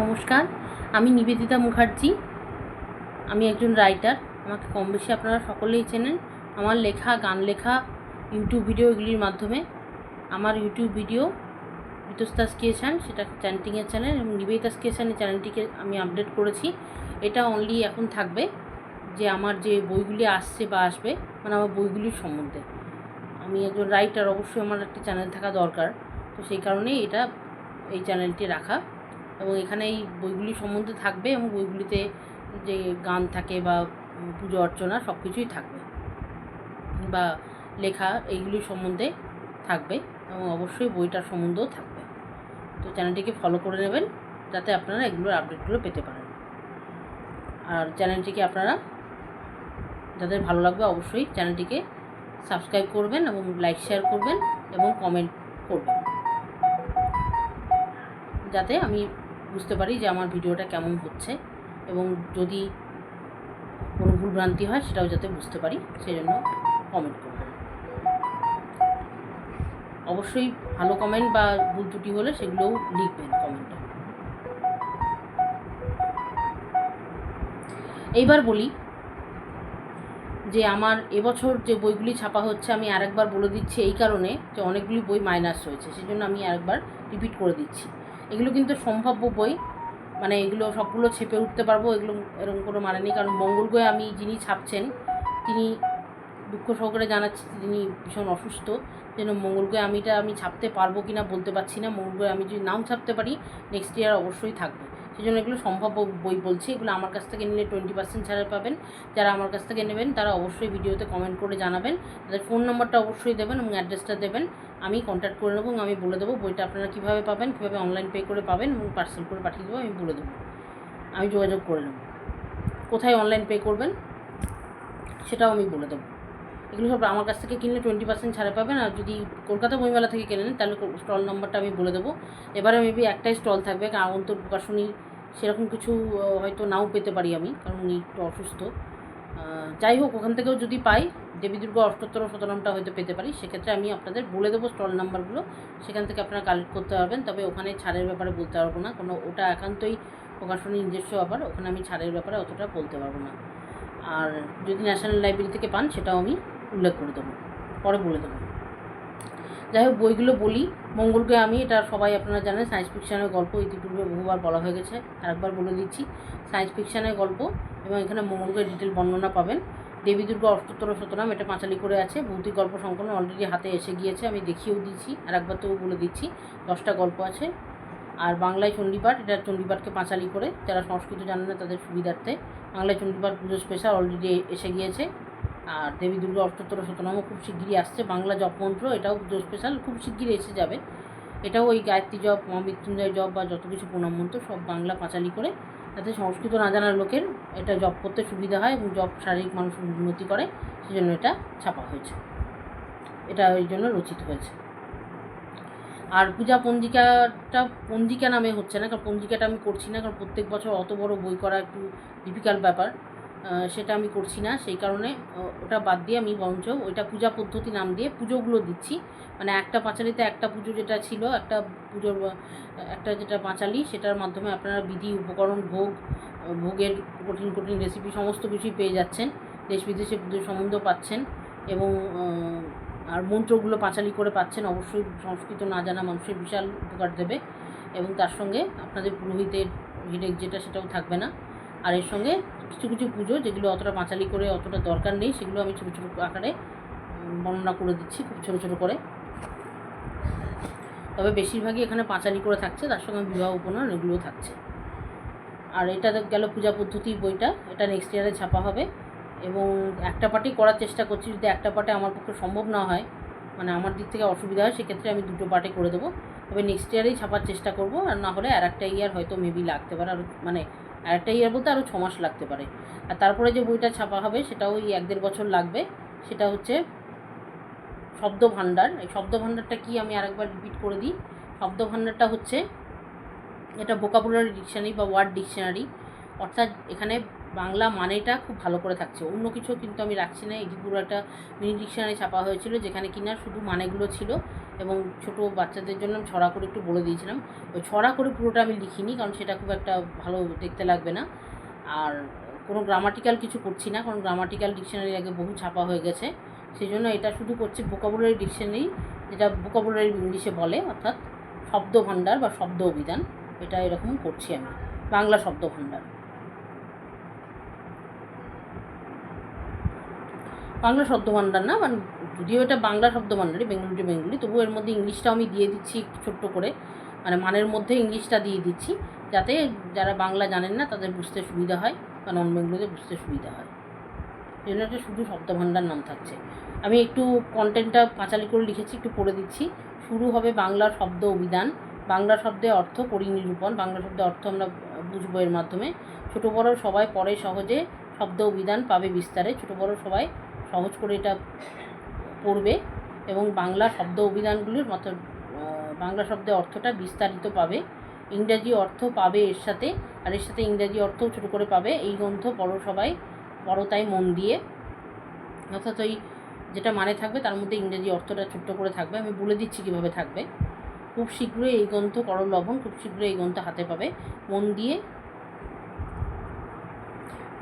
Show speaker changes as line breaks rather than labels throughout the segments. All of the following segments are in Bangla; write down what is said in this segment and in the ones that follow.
নমস্কার, আমি নিবেদিতা মুখার্জি। আমি একজন রাইটার আমাকে কম বেশি আপনারা সকলেই চেনেন। আমার লেখা, গান লেখা ইউটিউব ভিডিও এগুলির মাধ্যমে। আমার ইউটিউব ভিডিও বিতস্তাস ক্রিয়েশন সেটা চ্যান্টিংয়ের চ্যানেল এবং নিবেদিতাস ক্রিয়েশনের চ্যানেলটিকে আমি আপডেট করেছি। এটা অনলি এখন থাকবে যে আমার যে বইগুলি আসছে বা আসবে মানে আমার বইগুলির সম্বন্ধে। আমি একজন রাইটার অবশ্যই আমার একটা চ্যানেল থাকা দরকার। তো সেই কারণেই এটা এই চ্যানেলটি রাখা। এবং এখানে এই বইগুলি সম্বন্ধে থাকবে এবং বইগুলিতে যে গান থাকে বা পুজো অর্চনা সব কিছুই থাকবে বা লেখা এইগুলি সম্বন্ধে থাকবে এবং অবশ্যই বইটার সম্বন্ধেও থাকবে। তো চ্যানেলটিকে ফলো করে নেবেন যাতে আপনারা এগুলোর আপডেটগুলো পেতে পারেন। আর চ্যানেলটিকে আপনারা যাদের ভালো লাগবে অবশ্যই চ্যানেলটিকে সাবস্ক্রাইব করবেন এবং লাইক শেয়ার করবেন এবং কমেন্ট করবেন। যাতে আমি বুঝতে পারি যে আমার ভিডিওটা কেমন হচ্ছে এবং যদি কোনো ভুলভ্রান্তি হয় সেটাও যাতে বুঝতে পারি সেই জন্য কমেন্ট করবেন। অবশ্যই ভালো কমেন্ট বা ভুল ত্রুটি হলে সেগুলোও লিখবেন কমেন্টে এইবার বলি যে আমার এবছর যে বইগুলি ছাপা হচ্ছে, আমি আরেকবার বলে দিচ্ছি এই কারণে যে অনেকগুলি বই মাইনাস হয়েছে সেই জন্য আমি আরেকবার রিপিট করে দিচ্ছি। এগুলো কিন্তু সম্ভাব্য বই। মানে এগুলো সবগুলো ছেপে উঠতে পারব, এগুলো এরকম কোনো মানে নেই। কারণ মঙ্গল মঙ্গলগয়ে আমি যিনি ছাপছেন, তিনি দুঃখ সহকারে জানাচ্ছি তিনি ভীষণ অসুস্থ। যেন মঙ্গলগয়ে আমি এটা আমি ছাপতে পারব কি না বলতে পারছি না। মঙ্গল মঙ্গলগয়ে আমি যদি নাও ছাপতে পারি নেক্সট ইয়ার অবশ্যই থাকবে। সেই জন্য এগুলো সম্ভাব্য বই বলছি। এগুলো আমার কাছ থেকে নিলে টোয়েন্টি পার্সেন্ট ছাড়ে পাবেন। যারা আমার কাছ থেকে নেবেন, তারা অবশ্যই ভিডিওতে কমেন্ট করে জানাবেন। তাদের ফোন নাম্বারটা অবশ্যই দেবেন এবং অ্যাড্রেসটা দেবেন। আমি কন্ট্যাক্ট করে নেব আমি বলে দেবো বইটা আপনারা কীভাবে পাবেন, কীভাবে অনলাইন পে করে পাবেন এবং পার্সেল করে পাঠিয়ে দেবো, আমি বলে দেবো। আমি যোগাযোগ করে নেব। কোথায় অনলাইন পে করবেন, সেটাও আমি বলে দেবো। এগুলো সব আমার কাছ থেকে কিনলে টোয়েন্টি পার্সেন্ট ছাড়ে পাবেন আর যদি কলকাতা বইমেলা থেকে কেনেন, তাহলে স্টল নম্বরটা আমি বলে দেবো। এবারে মেবি একটাই স্টল থাকবে, কারণ অন্তর প্রকাশনী সেরকম কিছু হয়তো নাও পেতে পারি আমি, কারণ উনি একটু অসুস্থ। যাই হোক, ওখান থেকেও যদি পাই, দেবী দুর্গা অষ্টোত্তর শতনামটা হয়তো পেতে পারি। সেক্ষেত্রে আমি আপনাদের বলে দেবো স্টল নাম্বারগুলো সেখান থেকে আপনারা কালেক্ট করতে পারবেন। তবে ওখানে ছাড়ের ব্যাপারে বলতে পারব না। কোনো ওটা একান্তই প্রকাশনী নিজস্ব ব্যাপার ওখানে আমি ছাড়ের ব্যাপারে অতটা বলতে পারব না। আর যদি ন্যাশনাল লাইব্রেরি থেকে পান, সেটাও আমি উল্লেখ করে দেবো। পরে বলে দেবো। যাই হোক, বইগুলো বলি। মঙ্গলকে আমি, এটা সবাই আপনারা জানেন সায়েন্স ফিকশনের গল্প ইতিপূর্বে বহুবার বলা হয়ে গেছে, আরেকবার বলে দিচ্ছি। সায়েন্স ফিকশনের গল্প এবং এখানে মঙ্গলকে ডিটেল বর্ণনা পাবেন। দেবী দুর্গা অষ্টোত্তর শতনাম, এটা পাঁচালি করে আছে। ভৌতিক গল্প সংকলন অলরেডি হাতে এসে গিয়েছে, আমি দেখিয়েও দিচ্ছি আর একবার তো বলে দিচ্ছি, দশটা গল্প আছে। আর বাংলায় চণ্ডীপাঠ, এটা চণ্ডীপাঠকে পাঁচালি করে, যারা সংস্কৃত জানে না তাদের সুবিধার্থে। বাংলায় চণ্ডীপাঠ পুজো স্পেশাল অলরেডি এসে গিয়েছে। আর দেবী দুর্গা অষ্টোত্তর শতনামও খুব শিগগিরই আসছে। বাংলা জপমন্ত্র এটাও পুজো স্পেশাল খুব শিগগিরই এসে যাবে। এটাও ওই গায়ত্রী জপ মহামৃত্যুঞ্জয় জপ বা যত কিছু প্রণাম মন্ত্র, সব বাংলা পাঁচালি করে। যাতে সংস্কৃত না জানার লোকের এটা জপ করতে সুবিধা হয় এবং জপ শারীরিক মানুষের উন্নতি করে, সেজন্য এটা ছাপা হয়েছে। এটা ওই জন্য রচিত হয়েছে। আর পূজা পঞ্জিকাটা, পঞ্জিকা নামে হচ্ছে না, কারণ পঞ্জিকাটা আমি করছি না, কারণ প্রত্যেক বছর অত বড় বই করা একটু ডিফিকাল্ট ব্যাপার। সেটা আমি করছি না। সেই কারণে ওটা বাদ দিয়ে আমি বরঞ্চ ওইটা পূজা পদ্ধতি নাম দিয়ে পুজোগুলো দিচ্ছি। মানে একটা পাঁচালিতে একটা পুজো যেটা ছিল, একটা পুজোর, একটা যেটা পাঁচালি, সেটার মাধ্যমে আপনারা বিধি, উপকরণ, ভোগ, ভোগের কঠিন কঠিন রেসিপি সমস্ত কিছুই পেয়ে যাচ্ছেন। দেশ বিদেশে পুজোর সম্বন্ধ পাচ্ছেন এবং আর মন্ত্রগুলো পাঁচালি করে পাচ্ছেন। অবশ্যই সংস্কৃত না জানা মানুষের বিশাল উপকার দেবে এবং তার সঙ্গে আপনাদের পুরোহিতের হিডেক যেটা, সেটাও থাকবে না। আর এর সঙ্গে কিছু কিছু পুজো যেগুলো অতটা পাঁচালি করে অতটা দরকার নেই, সেগুলো আমি ছোটো ছোটো আকারে বর্ণনা করে দিচ্ছি, খুব ছোটো ছোটো করে। তবে বেশিরভাগই এখানে পাঁচালি করে থাকছে, তার সঙ্গে বিবাহ উপনয়ন এগুলোও থাকছে। আর এটা গেল পূজা পদ্ধতি বইটা, এটা নেক্সট ইয়ারে ছাপা হবে। এবং একটা পার্টি করার চেষ্টা করছি, যদি একটা পার্টে আমার পক্ষে সম্ভব না হয় মানে আমার দিক থেকে অসুবিধা হয়, সেক্ষেত্রে আমি দুটো পার্টে করে দেবো। তবে নেক্সট ইয়ারেই ছাপার চেষ্টা করব, আর না হলে আর একটা ইয়ার হয়তো মেবি লাগতে পারে, আর মানে আর একটা ইয়ার বলতে আরও ছ মাস লাগতে পারে। আর তারপরে যে বইটা ছাপা হবে, সেটাও ওই এক দেড় বছর লাগবে। সেটা হচ্ছে শব্দ ভাণ্ডার এই শব্দ ভাণ্ডারটা কি আমি আরেকবার রিপিট করে দিই? শব্দ ভাণ্ডারটা হচ্ছে, এটা ভোকাবুলারি ডিকশনারি বা ওয়ার্ড ডিকশনারি অর্থাৎ এখানে বাংলা মানেটা খুব ভালো করে থাকছে। অন্য কিছু কিন্তু আমি রাখছি না। এটি পুরো একটা মিনি ডিকশনারি ছাপা হয়েছিল, যেখানে কিনা শুধু মানেগুলো ছিল। এবং ছোট বাচ্চাদের জন্য ছড়া করে একটু বলে দিয়েছিলাম। ওই ছড়া করে পুরোটা আমি লিখিনি, কারণ সেটা খুব একটা ভালো দেখতে লাগবে না। আর কোনো গ্রামাটিক্যাল কিছু করছি না, কারণ গ্রামাটিক্যাল ডিকশনারি আগে বহু ছাপা হয়ে গেছে। সেই জন্য এটা শুধু করছি ভোকাবুলারি ডিকশনারি যেটা ভোকাবুলারি ইংলিশে বলে, অর্থাৎ শব্দ ভাণ্ডার বা শব্দ অভিধান, এটা এরকম করছি আমি। বাংলা শব্দ ভাণ্ডার বাংলা শব্দ ভাণ্ডার না মানে যদিও এটা বাংলা শব্দ ভাণ্ডারই বেঙ্গলি টু বেঙ্গলি তবু এর মধ্যে ইংলিশটাও আমি দিয়ে দিচ্ছি ছোট্ট করে। মানে মানের মধ্যে ইংলিশটা দিয়ে দিচ্ছি, যাতে যারা বাংলা জানেন না তাদের বুঝতে সুবিধা হয় বা নন বেঙ্গলিতে বুঝতে সুবিধা হয়। এই জন্য শুধু শব্দ ভাণ্ডার নাম থাকছে। আমি একটু কন্টেন্টটা পাঁচালি করে লিখেছি, একটু পড়ে দিচ্ছি। শুরু হবে বাংলার শব্দ অভিধান। বাংলা শব্দে অর্থ পরিনিরূপণ। বাংলা শব্দে অর্থ আমরা বুঝব এর মাধ্যমে। ছোটো বড় সবাই পড়ে সহজে শব্দ অভিধান পাবে বিস্তারে। ছোটো বড় সবাই সহজ করে এটা পড়বে এবং বাংলা শব্দ অভিধানগুলির মতো বাংলা শব্দের অর্থটা বিস্তারিত পাবে। ইংরাজি অর্থ পাবে এর সাথে, আর এর সাথে ইংরাজি অর্থও ছোটো করে পাবে। এই গ্রন্থ পড়ো সবাই, পড়ো তাই মন দিয়ে। অর্থাৎ ওই যেটা মানে থাকবে, তার মধ্যে ইংরেজি অর্থটা ছোট্ট করে থাকবে। আমি বলে দিচ্ছি কীভাবে থাকবে। খুব শীঘ্রই এই গ্রন্থ করল লবণ, খুব শীঘ্রই এই গ্রন্থ হাতে পাবে। মন দিয়ে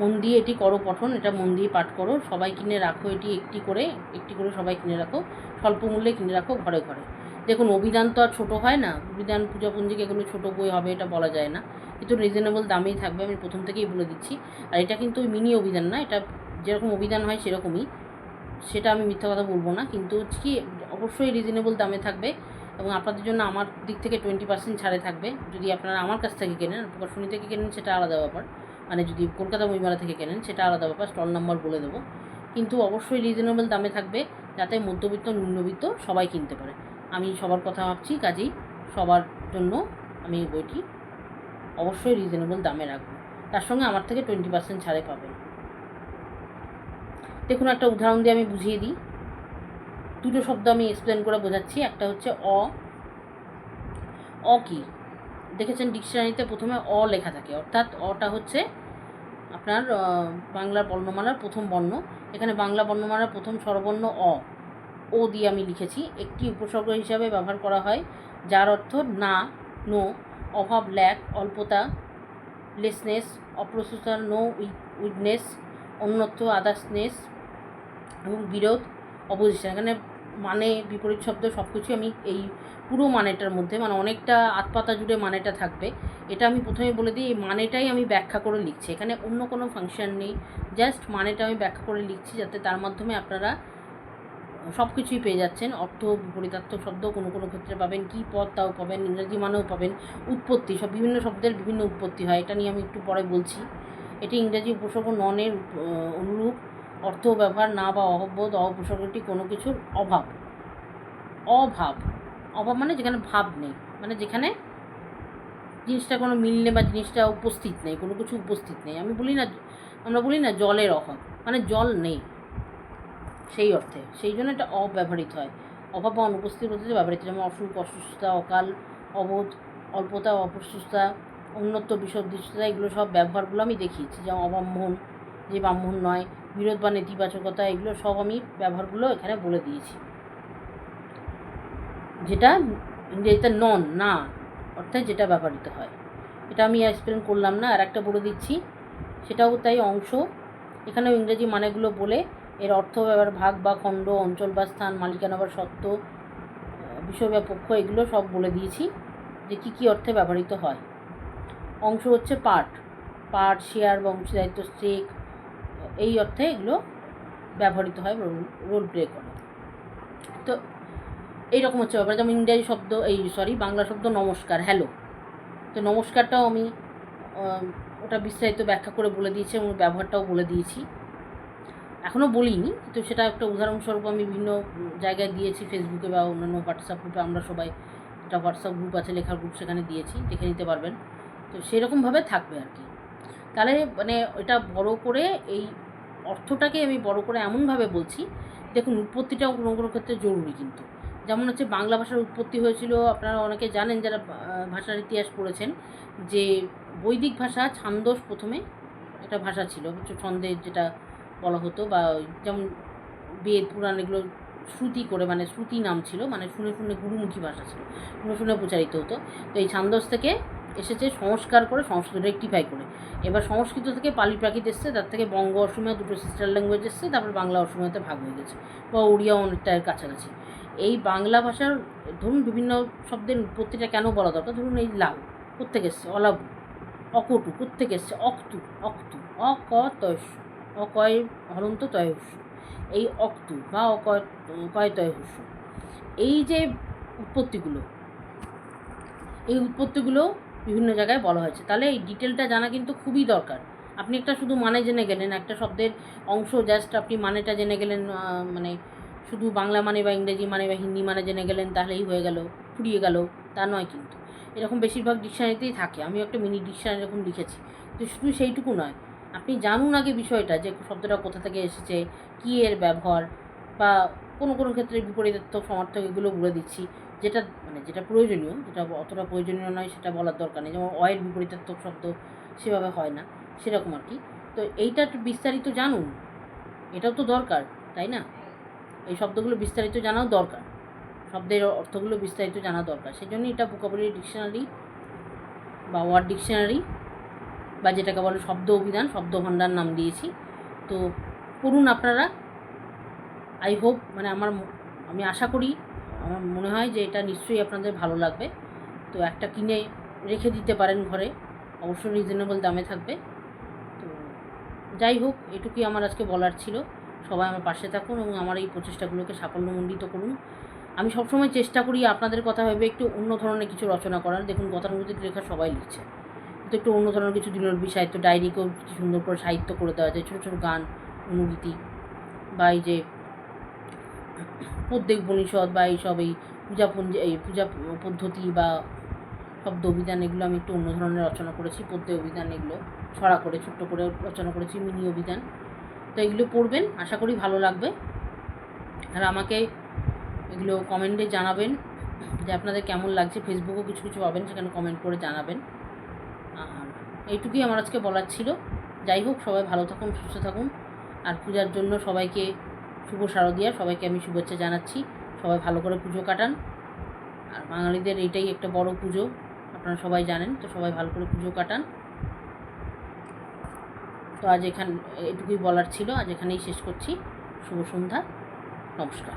মন দিয়ে এটি করো পঠন, এটা মন দিয়ে পাঠ করো। সবাই কিনে রাখো এটি একটি করে একটি করে সবাই কিনে রাখো। স্বল্প মূল্যে কিনে রাখো ঘরে ঘরে। দেখুন, অভিধান তো আর ছোটো হয় না। অভিধান পূজাপুঞ্জিকে এগুলো ছোটো বই হবে এটা বলা যায় না। কিন্তু রিজনেবল দামেই থাকবে, আমি প্রথম থেকেই বলে দিচ্ছি। আর এটা কিন্তু মিনি অভিধান না, এটা যেরকম অভিধান হয় সেরকমই। সেটা আমি মিথ্যা কথা বলব না, কিন্তু কি, অবশ্যই রিজনেবল দামে থাকবে এবং আপনাদের জন্য আমার দিক থেকে টোয়েন্টি পার্সেন্ট ছাড়ে থাকবে। যদি আপনারা আমার কাছ থেকে কেনেন, প্রকাশনী থেকে কেনেন, সেটা আলাদা ব্যাপার। মানে যদি কলকাতা বইমেলা থেকে কেনেন, সেটা আলাদা ব্যাপার স্টল নাম্বার বলে দেবো। কিন্তু অবশ্যই রিজনেবল দামে থাকবে, যাতে মধ্যবিত্ত, নিম্নবিত্ত সবাই কিনতে পারে। আমি সবার কথা ভাবছি, কাজেই সবার জন্য আমি এই বইটি অবশ্যই রিজনেবল দামে রাখব। তার সঙ্গে আমার থেকে টোয়েন্টি পার্সেন্ট ছাড়ে পাবেন। দেখুন, একটা উদাহরণ দিয়ে আমি বুঝিয়ে দিই। দুটো শব্দ আমি এক্সপ্লেন করে বোঝাচ্ছি। একটা হচ্ছে অ অ কি? দেখেছেন ডিকশনারিতে প্রথমে অ লেখা থাকে, অর্থাৎ অটা হচ্ছে আপনার বাংলার বর্ণমালার প্রথম বর্ণ। এখানে বাংলা বর্ণমালার প্রথম স্বরবর্ণ অ। ও দিয়ে আমি লিখেছি, একটি উপসর্গ হিসাবে ব্যবহার করা হয়, যার অর্থ না, নো, অভাব, ল্যাক, অল্পতা, লেসনেস অপ্রস্তুতার নো উইকনেস অন্যত্র আদার্সনেস এবং বিরোধ অপোজিশন এখানে মানে বিপরীত শব্দ সব কিছুই আমি এই পুরো মানেটার মধ্যে মানে অনেকটা আতপাতা জুড়ে মানেটা থাকবে। এটা আমি প্রথমে বলে দিই, এই মানেটাই আমি ব্যাখ্যা করে লিখছি। এখানে অন্য কোনো ফাংশন নেই, জাস্ট মানেটা আমি ব্যাখ্যা করে লিখছি যাতে তার মাধ্যমে আপনারা সব কিছুই পেয়ে যাচ্ছেন। অর্থ বিপরীতার্থক শব্দ কোনো কোনো ক্ষেত্রে পাবেন, কী পদ তাও পাবেন, ইংরেজি মানেও পাবেন, উৎপত্তি, সব বিভিন্ন শব্দের বিভিন্ন উৎপত্তি হয়। এটা নিয়ে আমি একটু পরে বলছি। এটি ইংরেজি উপসর্গ ননের অনুরূপ। অর্থ ব্যবহার না বা অহবোধ অপসর্গটি কোনো কিছুর অভাব। অভাব। অভাব মানে যেখানে ভাব নেই। মানে যেখানে জিনিসটা কোনো মিল নেই বা জিনিসটা উপস্থিত নেই, কোনো কিছু উপস্থিত নেই। আমি বলি না, আমরা বলি না জলের অভাব। মানে জল নেই। সেই অর্থে। সেই জন্য এটা অব্যবহৃত হয়। অভাব বা অনুপস্থিত বলতে ব্যবহৃত যেমন অসুখ, অসুস্থতা, অকাল, অবোধ, অল্পতা অপ্রস্তুতা অন্যত্ব বিসদৃষ্টতা, এগুলো সব ব্যবহারগুলো আমি দেখিয়েছি। যেমন অব্রাহ্মণ যে ব্রাহ্মণ নয় বিরোধ বা নেতিবাচকতা এগুলো সব আমি ব্যবহারগুলো এখানে বলে দিয়েছি। যেটা ইংরেজিতে নন না, অর্থাৎ যেটা ব্যবহৃত হয়। এটা আমি এক্সপ্লেন করলাম না, আর একটা বলে দিচ্ছি। সেটাও তাই অংশ। এখানেও ইংরেজি মানেগুলো বলে এর অর্থ, ব্যবহার, ভাগ বা খণ্ড, অঞ্চল বা স্থান মালিকানা বা সত্ত্ব বিষয় পক্ষ, এগুলো সব বলে দিয়েছি যে কী কী অর্থে ব্যবহৃত হয়। অংশ হচ্ছে পার্ট পার্ট শেয়ার বা অংশীদারিত্ব স্টেক এই অর্থে এগুলো ব্যবহৃত হয়, রোল প্লে করে। তো এইরকম হচ্ছে ব্যাপার। যেমন ইংরেজি শব্দ, এই সরি, বাংলা শব্দ নমস্কার, হ্যালো। তো নমস্কারটাও আমি ওটা বিস্তারিত ব্যাখ্যা করে বলে দিয়েছি এবং ব্যবহারটাও বলে দিয়েছি। এখনও বলিনি, কিন্তু সেটা একটা উদাহরণস্বরূপ আমি বিভিন্ন জায়গায় দিয়েছি ফেসবুকে বা অন্যান্য হোয়াটসঅ্যাপ গ্রুপে আমরা সবাই একটা হোয়াটসঅ্যাপ গ্রুপ আছে লেখার গ্রুপ সেখানে দিয়েছি, দেখে নিতে পারবেন। তো সেরকমভাবে থাকবে আর কি। তাহলে মানে এটা বড় করে এই অর্থটাকে আমি বড় করে এমনভাবে বলছি, দেখুন উৎপত্তিটাও কোনো কোনো ক্ষেত্রে জরুরি কিন্তু। যেমন হচ্ছে বাংলা ভাষার উৎপত্তি হয়েছিল, আপনারা অনেকে জানেন যারা ভাষার ইতিহাস পড়েছেন, যে বৈদিক ভাষা ছান্দস প্রথমে একটা ভাষা ছিল ছন্দের যেটা বলা হতো বা যেমন বেদ, পুরাণ এগুলো শ্রুতি করে মানে শ্রুতি নাম ছিল মানে শুনে শুনে গুরুমুখী ভাষা ছিল, শুনে শুনে প্রচারিত হতো। তো এই ছান্দস থেকে এসেছে সংস্কার করে, সংস্কৃত রেকটিফাই করে। এবার সংস্কৃত থেকে পালি প্রাকৃত এসছে, তার থেকে বঙ্গ অসমীয়া দুটো সিস্টার ল্যাঙ্গুয়েজ এসছে, তারপর বাংলা অসমীয়াতে ভাগ হয়ে গেছে বা ওড়িয়া অনেকটা কাছাকাছি। এই বাংলা ভাষার, ধরুন বিভিন্ন শব্দের উৎপত্তিটা কেন বলা দরকার? ধরুন এই লাভ কোথেকে এসছে? অলাভ অকটু কোথেকে এসছে? অক্তু অক্তু অক তয়স অকয় হরন্ত তয়স, এই অক্তু বা অকয়, কয় তয়স। এই যে উৎপত্তিগুলো, এই উৎপত্তিগুলো বিভিন্ন জায়গায় বলা হয়েছে। তাহলে এই ডিটেলটা জানা কিন্তু খুবই দরকার। আপনি একটা শুধু মানে জেনে গেলেন, একটা শব্দের অংশ জাস্ট আপনি মানেটা জেনে গেলেন মানে শুধু বাংলা মানে বা ইংরেজি মানে বা হিন্দি মানে জেনে গেলেন, তাহলেই হয়ে গেল, ফুরিয়ে গেল, তা নয় কিন্তু। এরকম বেশিরভাগ ডিকশনারিতেই থাকে। আমি একটা মিনি ডিকশনারি এরকম লিখেছি। তো শুধু সেইটুকু নয়। আপনি জানুন আগে বিষয়টা যে শব্দটা কোথা থেকে এসেছে, কী এর ব্যবহার, বা কোনো কোনো ক্ষেত্রে বিপরীতাত্মক সমার্থক এগুলো বলে দিচ্ছি। যেটা মানে যেটা প্রয়োজনীয়, যেটা অতটা প্রয়োজনীয় নয় সেটা বলার দরকার নেই। যেমন অয়ের বিপরীতাত্মক শব্দ সেভাবে হয় না, সেরকম আর কি তো এইটা বিস্তারিত জানুন। এটাও তো দরকার, তাই না? এই শব্দগুলো বিস্তারিত জানাও দরকার। শব্দের অর্থগুলো বিস্তারিত জানা দরকার। সেই জন্য এটা ভোকাবুলারি ডিকশনারি বা ওয়ার্ড ডিকশনারি বা যেটাকে বলে শব্দ অভিধান, শব্দ ভাণ্ডার নাম দিয়েছি। তো পড়ুন আপনারা। আই হোপ মানে আমার আমি আশা করি আমার মনে হয় যে এটা নিশ্চয়ই আপনাদের ভালো লাগবে। তো একটা কিনে রেখে দিতে পারেন ঘরে, অবশ্য রিজনেবল দামে থাকবে। তো যাই হোক, এটুকুই আমার আজকে বলার ছিল। সবাই আমার পাশে থাকুন এবং আমার এই প্রচেষ্টাগুলোকে সাফল্যমণ্ডিত করুন। আমি সবসময় চেষ্টা করি আপনাদের কথা ভেবে একটু অন্য ধরনের কিছু রচনা করার। দেখুন, গতানুগতিক লেখা সবাই লিখছে। তো একটু অন্য ধরনের কিছু দিনবি সাহিত্য, ডায়েরিকেও কি সুন্দর করে সাহিত্য করে দেওয়া যায় ছোটো ছোটো গান, অনুভূতি বা এই যে পদ্যে উপনিষদ বা এইসব এই পূজা এই পূজা পদ্ধতি বা শব্দ অভিধান, এগুলো আমি একটু অন্য ধরনের রচনা করেছি, পদ্যে অভিধান এগুলো, ছড়া করে, ছোট্ট করে রচনা করেছি, মিনি অভিধান। তো এগুলো পড়বেন, আশা করি ভালো লাগবে। আর আমাকে এগুলো কমেন্টে জানাবেন যে আপনাদের কেমন লাগছে। ফেসবুকেও কিছু কিছু পাবেন, সেখানে কমেন্ট করে জানাবেন। এইটুকুই আমার আজকে বলার ছিল। যাই হোক, সবাই ভালো থাকুন, সুস্থ থাকুন। আর পূজার জন্য সবাইকে শুভ শারদিয়া। সবাইকে আমি শুভেচ্ছা জানাচ্ছি। সবাই ভালো করে পুজো কাটান। আর বাঙালিদের এটাই একটা বড় পুজো, আপনারা সবাই জানেন। তো সবাই ভালো করে পুজো কাটান। তো আজ এখান, এটুকুই বলার ছিল। আজ এখানেই শেষ করছি। শুভ সন্ধ্যা। নমস্কার।